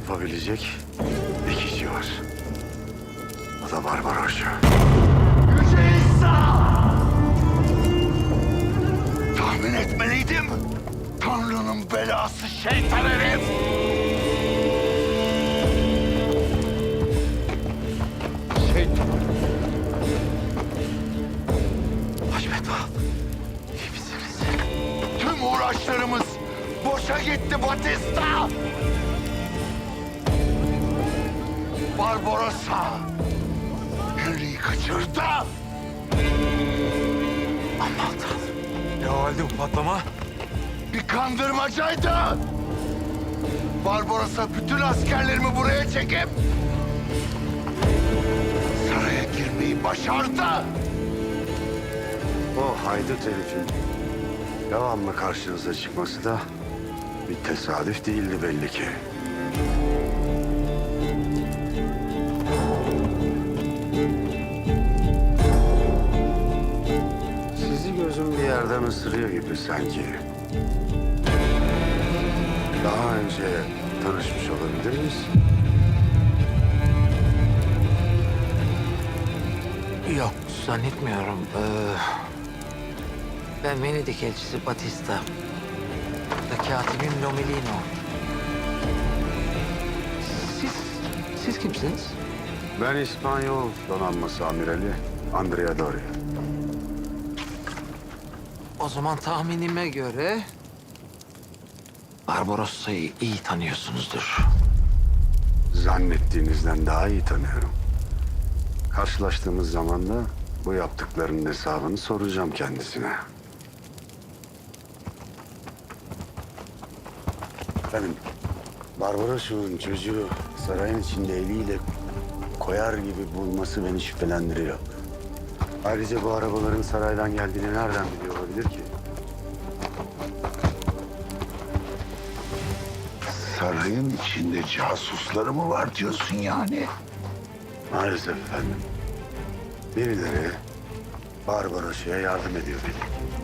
yapabilecek bir kişi var. O da Barbaros'a. Yüce İsa! Tahmin etmeliydim. Tanrı'nın belası şeytan herif. Şeytan. Haşmet Ağa, iyi misiniz? Tüm uğraşlarımız boşa gitti Batista. Barbarossa Henry'i kaçırdı. Aman Tanrım. Ne halde bu patlama? Bir kandırmacaydı. Barbarossa bütün askerlerimi buraya çekip saraya girmeyi başardı. O haydut herifin devamlı karşınıza çıkması da bir tesadüf değildi belli ki. Yerden ısırıyor gibi sanki. Daha önce tanışmış olabilir miyiz? Yok zannetmiyorum. Ee, ben Venedik elçisi Batista. Ve katibim Lomilino. Siz, siz kimsiniz? Ben İspanyol donanması amirali Andrea Doria. O zaman tahminime göre... Barbarossa'yı iyi tanıyorsunuzdur. Zannettiğinizden daha iyi tanıyorum. Karşılaştığımız zaman da bu yaptıklarının hesabını soracağım kendisine. Efendim, Barbaros'un çocuğu sarayın içinde eliyle koyar gibi bulması beni şüphelendiriyor. Ayrıca bu arabaların saraydan geldiğini nereden biliyor olabilir ki? Sarayın içinde casusları mı var diyorsun yani? Maalesef efendim. Birileri Barbaros'a yardım ediyor beni.